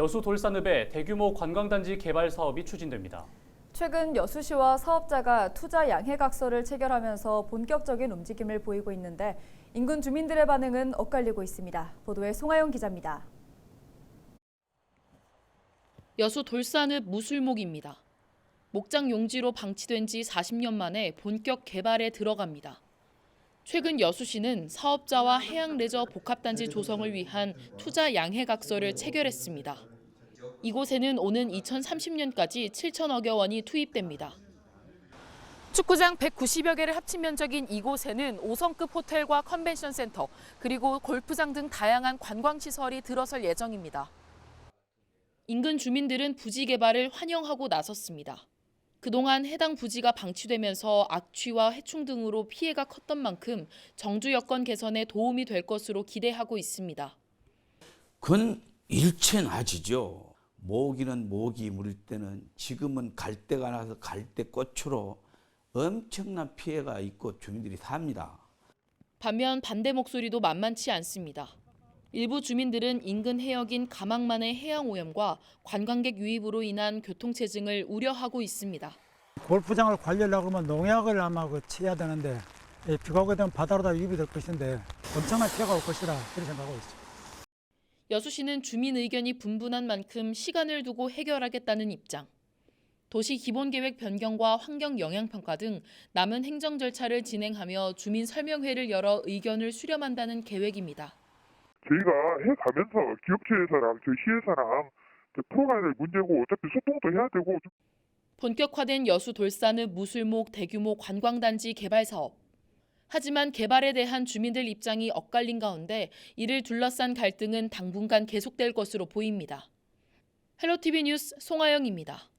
여수 돌산읍에 대규모 관광단지 개발 사업이 추진됩니다. 최근 여수시와 사업자가 투자 양해각서를 체결하면서 본격적인 움직임을 보이고 있는데 인근 주민들의 반응은 엇갈리고 있습니다. 보도에 송하영 기자입니다. 여수 돌산읍 무술목입니다. 목장 용지로 방치된 지 40년 만에 본격 개발에 들어갑니다. 최근 여수시는 사업자와 해양 레저 복합단지 조성을 위한 투자 양해각서를 체결했습니다. 이곳에는 오는 2030년까지 7천억여 원이 투입됩니다. 축구장 190여 개를 합친 면적인 이곳에는 5성급 호텔과 컨벤션 센터, 그리고 골프장 등 다양한 관광시설이 들어설 예정입니다. 인근 주민들은 부지 개발을 환영하고 나섰습니다. 그동안 해당 부지가 방치되면서 악취와 해충 등으로 피해가 컸던 만큼 정주 여건 개선에 도움이 될 것으로 기대하고 있습니다. 그건 일체나지죠. 모기는 모기 물릴 때는 지금은 갈대가 나서 갈대꽃으로 엄청난 피해가 있고 주민들이 삽니다. 반면 반대 목소리도 만만치 않습니다. 일부 주민들은 인근 해역인 가망만의 해양 오염과 관광객 유입으로 인한 교통체증을 우려하고 있습니다. 골프장을 관리하려고 하면 농약을 아마 그 쳐야 되는데 이 비가 오게 되면 바다로 다 유입이 될 것인데 엄청난 피해가 올 것이라 그렇게 생각하고 있습니다. 여수시는 주민 의견이 분분한 만큼 시간을 두고 해결하겠다는 입장. 도시 기본계획 변경과 환경 영향평가 등 남은 행정 절차를 진행하며 주민 설명회를 열어 의견을 수렴한다는 계획입니다. 저희가 해가면서 기업체에서랑 저희 시에서랑 풀어가야 될 문제고 어차피 소통도 해야 되고 본격화된 여수 돌산읍 무술목 대규모 관광단지 개발 사업. 하지만 개발에 대한 주민들 입장이 엇갈린 가운데 이를 둘러싼 갈등은 당분간 계속될 것으로 보입니다. 헬로티비 뉴스 송하영입니다.